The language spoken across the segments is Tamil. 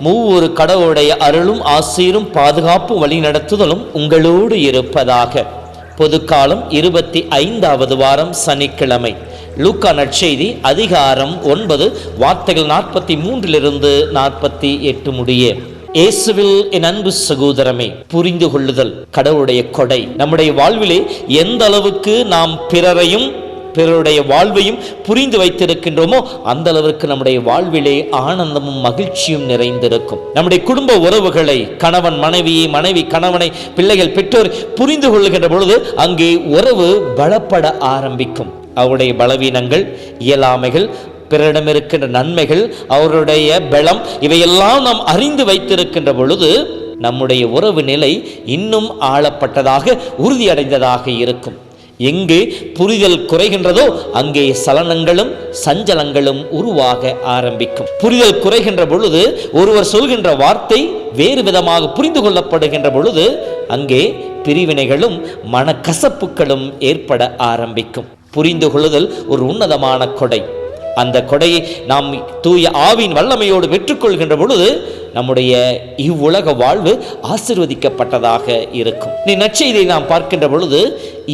மூவொரு கடவுளுடைய அருளும் ஆசீரும் பாதுகாப்பு வழிநடத்துதலும் உங்களோடு இருப்பதாக. பொதுக்காலம் இருபத்தி ஐந்தாவது வாரம் சனிக்கிழமை. லூக்கா நற்செய்தி அதிகாரம் ஒன்பது வார்த்தைகள் நாற்பத்தி மூன்றிலிருந்து நாற்பத்தி எட்டு முடிய. இயேசுவில் என் அன்பு சகோதரமே புரிந்து கொள்ளுதல் கடவுளுடைய கொடை. நம்முடைய வாழ்விலே எந்த அளவுக்கு நாம் பிறரையும் பிறருடைய வாழ்வையும் புரிந்து வைத்திருக்கின்றோமோ அந்த அளவிற்கு நம்முடைய வாழ்விலே ஆனந்தமும் மகிழ்ச்சியும் நிறைந்திருக்கும். நம்முடைய குடும்ப உறவுகளை கணவன் மனைவியை மனைவி கணவனை பிள்ளைகள் பெற்றோர் புரிந்து கொள்கின்ற பொழுது அங்கே உறவு பலப்பட ஆரம்பிக்கும். அவருடைய பலவீனங்கள் இயலாமைகள் பிறரிடம் இருக்கின்ற நன்மைகள் அவருடைய பலம் இவையெல்லாம் நாம் அறிந்து வைத்திருக்கின்ற பொழுது நம்முடைய உறவு நிலை இன்னும் ஆளப்பட்டதாக உறுதியடைந்ததாக இருக்கும். எங்கு புரிதல் குறைகின்றதோ அங்கே சலனங்களும் சஞ்சலங்களும் உருவாக ஆரம்பிக்கும். புரிதல் குறைகின்ற பொழுது ஒருவர் சொல்கின்ற வார்த்தை வேறு விதமாக புரிந்து கொள்ளப்படுகின்ற பொழுது அங்கே பிரிவினைகளும் மனக்கசப்புகளும் ஏற்பட ஆரம்பிக்கும். புரிந்து கொள்ளுதல் ஒரு உன்னதமான கொடை. அந்த கொடையை நாம் தூய ஆவின் வல்லமையோடு பெற்றுக்கொள்கின்ற பொழுது நம்முடைய இவ்வுலக வாழ்வு ஆசிர்வதிக்கப்பட்டதாக இருக்கும். நீ நற்செய்தியை நாம் பார்க்கின்ற பொழுது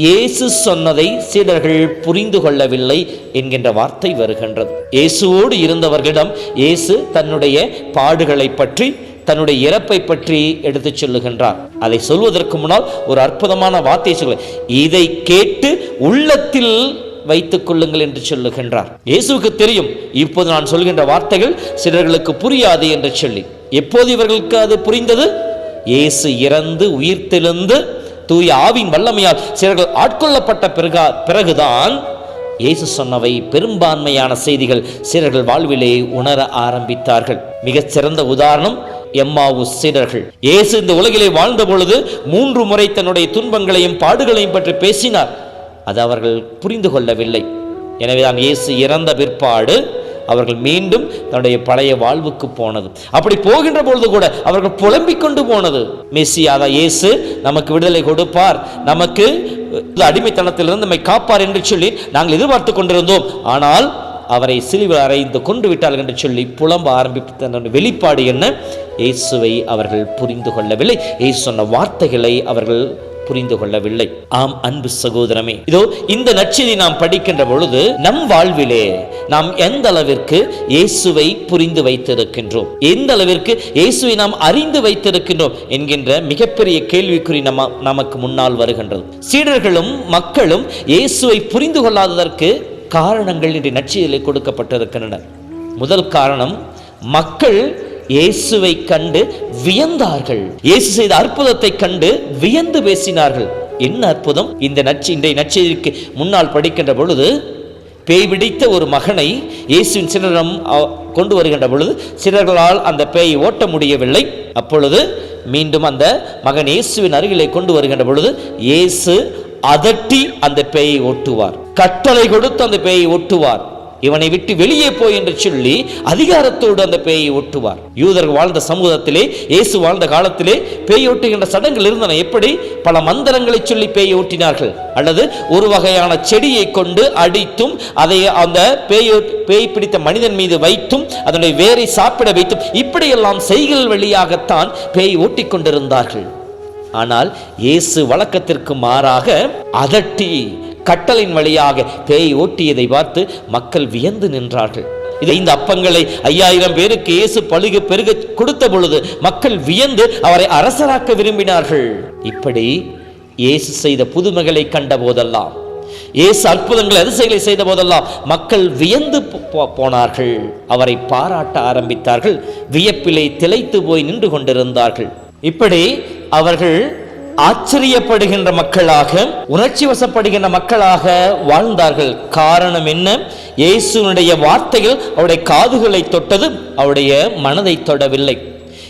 இயேசு சொன்னதை சீடர்கள் புரிந்து கொள்ளவில்லை என்கின்ற வார்த்தை வருகின்றது. இயேசுவோடு இருந்தவர்களிடம் இயேசு தன்னுடைய பாடுகளை பற்றி தன்னுடைய இறப்பை பற்றி எடுத்துச் சொல்லுகின்றார். அதை சொல்வதற்கு முன்னால் ஒரு அற்புதமான வார்த்தையை சொல்ல இதை கேட்டு உள்ளத்தில் வைத்துக் கொள்ளுங்கள் என்று சொல்லுகின்றார். இயேசுவுக்கு தெரியும் இப்போது நான் சொல்கின்ற வார்த்தைகள் சிலர்களுக்கு புரியாது என்று சொல்லி. எப்போது இவர்களுக்கு அது புரிந்தது? இயேசு இறந்து உயிர்த்தெழுந்து தூய ஆவின் வல்லமையால் சிலர்கள் ஆட்கொள்ளப்பட்ட பிறகா பிறகுதான் இயேசு சொன்னவை பெரும்பான்மையான செய்திகள் சிலர்கள் வாழ்விலே உணர ஆரம்பித்தார்கள். மிகச்சிறந்த உதாரணம் எம்மாவு சீடர்கள். இயேசு இந்த உலகிலே வாழ்ந்த பொழுது மூன்று முறை தன்னுடைய துன்பங்களையும் பாடுகளையும் பற்றி பேசினார். அது அவர்கள் புரிந்து கொள்ளவில்லை. எனவே தான் இயேசு இறந்த பிற்பாடு அவர்கள் மீண்டும் தன்னுடைய பழைய வாழ்வுக்கு போனது. அப்படி போகின்ற பொழுது கூட அவர்கள் புலம்பிக் கொண்டு போனது. மெஸ்ஸியாதா இயேசு நமக்கு விடுதலை கொடுப்பார். நமக்கு இந்த அடிமைத்தனத்திலிருந்து நம்மை காப்பார் என்று சொல்லி நாங்கள் எதிர்பார்த்து கொண்டிருந்தோம். ஆனால் அவரை சிலுவில் அறைந்து கொண்டு விட்டார்கள் என்று சொல்லி புலம்ப ஆரம்பித்த வெளிப்பாடு என்ன? இயேசுவை அவர்கள் புரிந்து கொள்ளவில்லை. இயேசு சொன்ன வார்த்தைகளை அவர்கள் புரிந்து கொள்ளவில்லை. ஆம் அன்பு சகோதரமே. இதோ இந்த நற்செய்தி நாம் படிக்கின்ற பொழுது நம் வாழ்விலே நாம் எந்த அளவிற்கு இயேசுவை புரிந்து வைத்திருக்கின்றோம்? எந்த அளவிற்கு இயேசுவை நாம் அறிந்து வைத்திருக்கின்றோம்? என்கின்ற மிகப்பெரிய கேள்விக்குறி நம்ம நமக்கு முன்னால் வருகின்றது. சீடர்களும் மக்களும் இயேசுவை புரிந்து கொள்ளாததற்கு காரணங்கள் இன்று நற்செய்தியிலே கொடுக்கப்பட்டிருக்கின்றன. முதல் காரணம் மக்கள் இயேசுவை கண்டு வியந்தார்கள். இயேசு செய்த அற்புதத்தை கண்டு வியந்து பேசினார்கள். என்ன அற்புதம்? இந்த நச்சு இன்றைய நற்செய்திக்கு முன்னால் படிக்கின்ற பொழுது பேய் பிடித்த ஒரு மகனை இயேசுவின் சிலரிடம் கொண்டு வருகின்ற பொழுது சிலர்களால் அந்த பேயை ஓட்ட முடியவில்லை. அப்பொழுது மீண்டும் அந்த மகன் இயேசுவின் அருகிலே கொண்டு வருகின்ற பொழுது இயேசு அதட்டி அந்த பேயை ஓட்டுவார். கட்டளை கொடுத்து அந்த பேயை ஓட்டுவார். இவனை விட்டு வெளியே போய் என்று சொல்லி அதிகாரத்தோடு அந்த பேயை ஒட்டுவார். யூதர்கள் வாழ்ந்த சமூகத்திலே இயேசு வாழ்ந்த காலத்திலே பேய் ஒட்டுகின்ற சடங்குகள் இருந்தன. எப்படி? பல மந்திரங்களை சொல்லி பேயை ஓட்டினார்கள். அல்லது ஒரு வகையான செடியை கொண்டு அடித்தும் அதை அந்த பேய் பேய் பிடித்த மனிதன் மீது வைத்தும் அதனுடைய வேரை சாப்பிட வைத்தும் இப்படியெல்லாம் செய்கள் வழியாகத்தான் பேய் ஓட்டிக்கொண்டிருந்தார்கள். ஆனால் இயேசு வழக்கத்திற்கு மாறாக அதட்டி கட்டளின் வழியாக பேய் ஓட்டியதை பார்த்து மக்கள் வியந்து நின்றார்கள். இதை இந்த அப்பங்களை ஐயாயிரம் பேருக்கு இயேசு பழுக பெருக கொடுத்த பொழுது மக்கள் வியந்து அவரை அரசராக்க விரும்பினார்கள். இப்படி இயேசு செய்த புதுமைகளை கண்ட போதெல்லாம் இயேசு அற்புதங்கள் அதிசயங்களை செய்த போதெல்லாம் மக்கள் வியந்து போ- போனார்கள். அவரை பாராட்ட ஆரம்பித்தார்கள். வியப்பிலே திளைத்து போய் நின்று கொண்டிருந்தார்கள். இப்படி அவர்கள் ஆச்சரியப்படுகின்ற மக்களாக உணர்ச்சி வசப்படுகின்ற மக்களாக வாழ்ந்தார்கள். காரணம் என்ன? இயேசுனுடைய வார்த்தைகள் அவருடைய காதுகளை தொட்டது அவருடைய மனதை தொடவில்லை.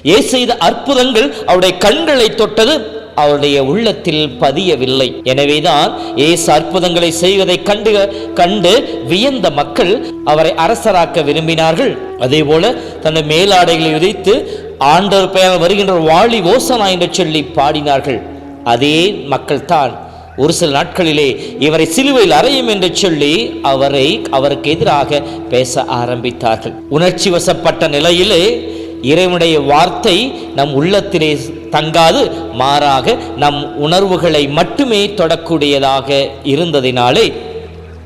இயேசு செய்த அற்புதங்கள் அவருடைய கண்களை தொட்டது அவருடைய உள்ளத்தில் பதியவில்லை. எனவேதான் ஏசு அற்புதங்களை செய்வதை கண்டு கண்டு வியந்த மக்கள் அவரை அரசராக்க விரும்பினார்கள். அதே போல தன்னை மேலாடைகளை விதைத்து ஆண்டவர் பெயர் வருகின்ற வாளி ஓசனா என்று சொல்லி பாடினார்கள். அதே மக்கள் தான் ஒரு சில நாட்களிலே இவரை சிலுவையில் அறையும் என்று சொல்லி அவரை அவருக்கு எதிராக பேச ஆரம்பித்தார்கள். உணர்ச்சி வசப்பட்ட நிலையிலே இறைவனுடைய வார்த்தை நம் உள்ளத்திலே தங்காது மாறாக நம் உணர்வுகளை மட்டுமே தொடக்கூடியதாக இருந்ததினாலே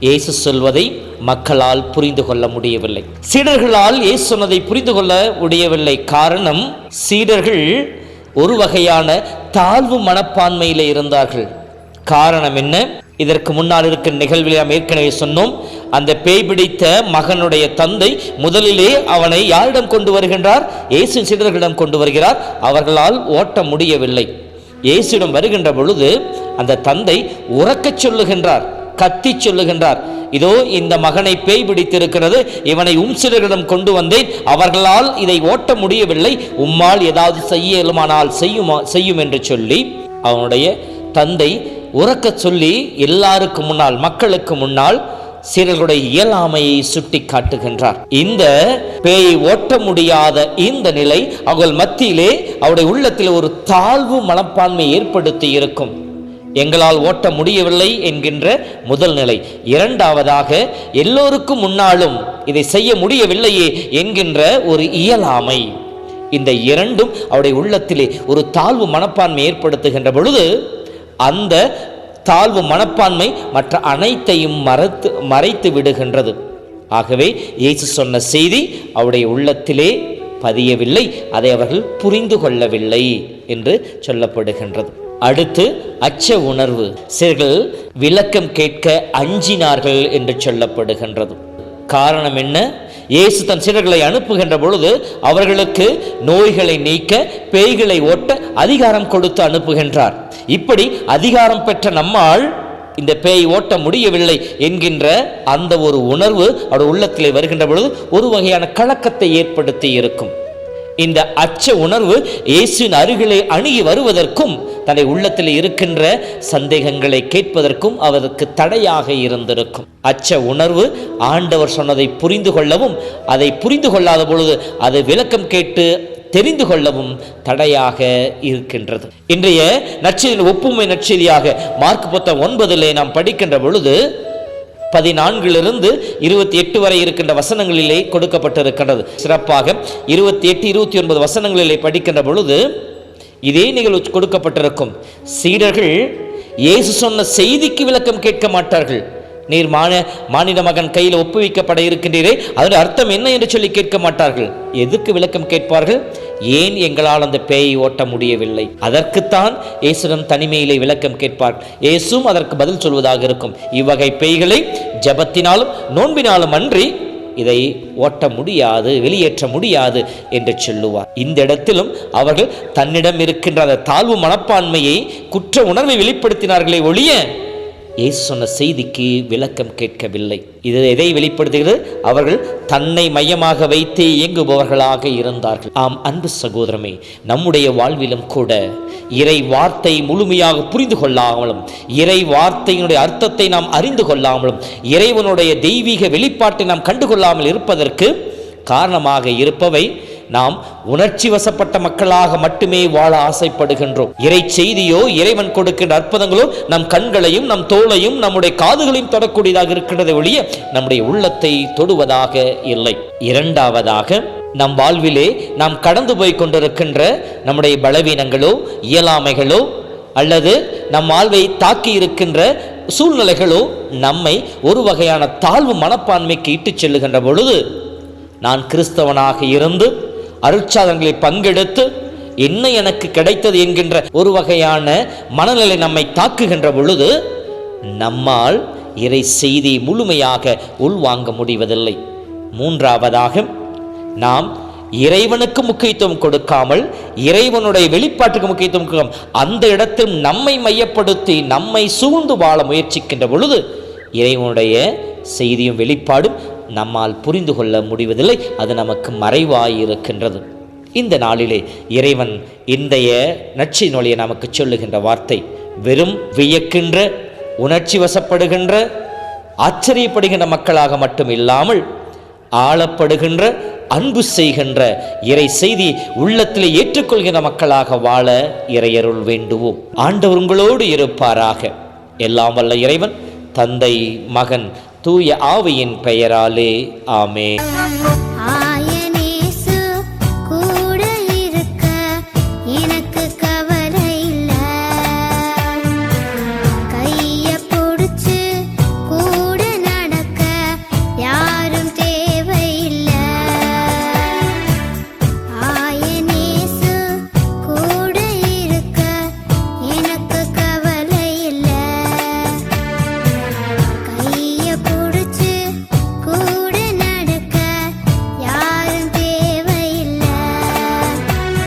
இயேசு சொல்வதை மக்களால் புரிந்து கொள்ள முடியவில்லை. சீடர்களால் இயேசு சொன்னதை புரிந்து கொள்ள முடியவில்லை. காரணம் சீடர்கள் ஒரு வகையான தாழ்வு மனப்பான்மையிலே இருந்தார்கள். காரணம் என்ன? இதற்கு முன்னால் இருக்கிற நிகழ்வில் நாம் ஏற்கனவே சொன்னோம் அந்த பேய் பிடித்த மகனுடைய தந்தை முதலிலே அவனை யாரிடம் கொண்டு வருகின்றார்? இயேசு சீடர்களிடம் கொண்டு வருகிறார். அவர்களால் ஓட்ட முடியவில்லை. இயேசுடன் வருகின்ற பொழுது அந்த தந்தை உறக்கச் சொல்லுகின்றார். கத்தி சொல்லுகின்றார். இதோ இந்த மகனை பேய் பிடித்திருக்கிறது இவனை உம் சிலரிடம் கொண்டு வந்தேன் அவர்களால் இதை ஓட்ட முடியவில்லை உம்மால் ஏதாவது செய்ய இயலுமானால் செய்யுமா செய்யும் என்று சொல்லி அவனுடைய தந்தை உறக்க சொல்லி எல்லாருக்கு முன்னால் மக்களுக்கு முன்னால் சீரர்களுடைய இயலாமையை சுட்டி காட்டுகின்றார். இந்த பேயை ஓட்ட முடியாத இந்த நிலை அவர்கள் மத்தியிலே அவருடைய உள்ளத்தில் ஒரு தாழ்வு மனப்பான்மை ஏற்படுத்தி இருக்கும். எங்களால் ஓட்ட முடியவில்லை என்கின்ற முதல் நிலை. இரண்டாவதாக எல்லோருக்கும் முன்னாலும் இதை செய்ய முடியவில்லையே என்கின்ற ஒரு இயலாமை. இந்த இரண்டும் அவருடைய உள்ளத்திலே ஒரு தாழ்வு மனப்பான்மை ஏற்படுத்துகின்ற பொழுது அந்த தாழ்வு மனப்பான்மை மற்ற அனைத்தையும் மறைத்து மறைத்து விடுகின்றது. ஆகவே இயேசு சொன்ன செய்தி அவருடைய உள்ளத்திலே பதியவில்லை அதை அவர்கள் புரிந்து கொள்ளவில்லை என்று சொல்லப்படுகின்றது. அடுத்து அச்ச உணர்வு. சிலர்கள் விளக்கம் கேட்க அஞ்சினார்கள் என்று சொல்லப்படுகின்றது. காரணம் என்ன? இயேசு தன் சீடர்களை அனுப்புகின்ற பொழுது அவர்களுக்கு நோய்களை நீக்க பேய்களை ஓட்ட அதிகாரம் கொடுத்து அனுப்புகின்றார். இப்படி அதிகாரம் பெற்ற நம்மால் இந்த பேய் ஓட்ட முடியவில்லை என்கின்ற அந்த ஒரு உணர்வு அவர் உள்ளத்திலே வருகின்ற பொழுது ஒரு வகையான கலக்கத்தை ஏற்படுத்தி இருக்கும். இந்த அச்ச உணர்வு இயேசுவின் அருகிலே அணுகி வருவதற்கும் தன்னை உள்ளத்தில் இருக்கின்ற சந்தேகங்களை கேட்பதற்கும் அவருக்கு தடையாக இருந்திருக்கும். அச்ச உணர்வு ஆண்டவர் சொன்னதை புரிந்து கொள்ளவும் அதை புரிந்து கொள்ளாத பொழுது அதை விளக்கம் கேட்டு தெரிந்து கொள்ளவும் தடையாக இருக்கின்றது. இன்றைய நற்செய்தியின் ஒப்புமை நற்செய்தியாக மார்க் புத்தகம் ஒன்பதிலே நாம் படிக்கின்ற பொழுது பதினான்கிலிருந்து இருபத்தி எட்டு வரை இருக்கின்ற வசனங்களிலே கொடுக்கப்பட்டிருக்கின்றது. சிறப்பாக இருபத்தி எட்டு இருபத்தி ஒன்பது வசனங்களிலே படிக்கின்ற பொழுது இதே நிகழ்வு கொடுக்கப்பட்டிருக்கும். சீடர்கள் இயேசு சொன்ன செய்திக்கு விளக்கம் கேட்க மாட்டார்கள். நீர் மான மாநில மகன் கையில் ஒப்புவிக்கப்பட இருக்கின்றீரே அதன் அர்த்தம் என்ன என்று சொல்லி கேட்க மாட்டார்கள். எதுக்கு விளக்கம் கேட்பார்கள்? ஏன் எங்களால் அந்த பேயை ஓட்ட முடியவில்லை? அதற்குத்தான் இயேசுடன் தனிமையிலே விளக்கம் கேட்பார். இயேசும் அதற்கு பதில் சொல்வதாக இருக்கும். இவ்வகை பேய்களை ஜபத்தினாலும் நோன்பினாலும் அன்றி இதை ஓட்ட முடியாது வெளியேற்ற முடியாது என்று சொல்லுவார். இந்த இடத்திலும் அவர்கள் தன்னிடம் இருக்கின்ற அந்த தாழ்வு மனப்பான்மையை குற்ற உணர்வை வெளிப்படுத்தினார்களே ஒழிய இயேசு சொன்ன செய்திக்கு விளக்கம் கேட்கவில்லை. இது எதை வெளிப்படுத்துகிறது? அவர்கள் தன்னை மையமாக வைத்து இயங்குபவர்களாக இருந்தார்கள். ஆம் அன்பு சகோதரமே நம்முடைய வாழ்விலும் கூட இறை வார்த்தை முழுமையாக புரிந்து கொள்ளாமலும் இறை வார்த்தையினுடைய அர்த்தத்தை நாம் அறிந்து கொள்ளாமலும் இறைவனுடைய தெய்வீக வெளிப்பாட்டை நாம் கண்டுகொள்ளாமல் இருப்பதற்கு காரணமாக இருப்பவை நாம் உணர்ச்சி வசப்பட்ட மக்களாக மட்டுமே வாழ ஆசைப்படுகின்றோம். இறை செய்தியோ இறைவன் கொடுக்கின்ற அற்புதங்களோ நம் கண்களையும் நம் தோளையும் நம்முடைய காதுகளையும் தொடக்கூடியதாக இருக்கின்றதை ஒழிய நம்முடைய உள்ளத்தை தொடுவதாக இல்லை. இரண்டாவதாக நம் வாழ்விலே நாம் கடந்து போய் கொண்டிருக்கின்ற நம்முடைய பலவீனங்களோ இயலாமைகளோ அல்லது நம் வாழ்வை தாக்கி இருக்கின்ற சூழ்நிலைகளோ நம்மை ஒரு வகையான தாழ்வு மனப்பான்மைக்கு இட்டுச் செல்லுகின்ற பொழுது நான் கிறிஸ்தவனாக இருந்து அருட்சாதங்களை பங்கெடுத்து என்ன எனக்கு கிடைத்தது என்கின்ற ஒரு வகையான மனநிலை நம்மை தாக்குகின்ற பொழுது நம்மால் இறை செய்தி முழுமையாக உள்வாங்க முடிவதில்லை. மூன்றாவதாக நாம் இறைவனுக்கு முக்கியத்துவம் கொடுக்காமல் இறைவனுடைய வெளிப்பாட்டுக்கு முக்கியத்துவம் கொடுக்காமல் அந்த இடத்தில் நம்மை மையப்படுத்தி நம்மை சூழ்ந்து வாழ முயற்சிக்கின்ற பொழுது இறைவனுடைய செய்தியும் வெளிப்பாடும் நம்மால் புரிந்து கொள்ள முடிவதில்லை. அது நமக்கு மறைவாயிருக்கின்றது. இந்த நாளிலே இறைவன் இன்றைய நச்சி நொழியை நமக்கு சொல்லுகின்ற வார்த்தை வெறும் வியக்கின்ற உணர்ச்சி வசப்படுகின்ற ஆச்சரியப்படுகின்ற மக்களாக மட்டும் இல்லாமல் ஆளப்படுகின்ற அன்பு செய்கின்ற இறை செய்தி உள்ளத்திலே ஏற்றுக்கொள்கின்ற மக்களாக வாழ இறையருள் வேண்டுவோம். ஆண்டவர் உங்களோடு இருப்பாராக. எல்லாம் வல்ல இறைவன் தந்தை மகன் தூய ஆவியின் பெயராலே. ஆமே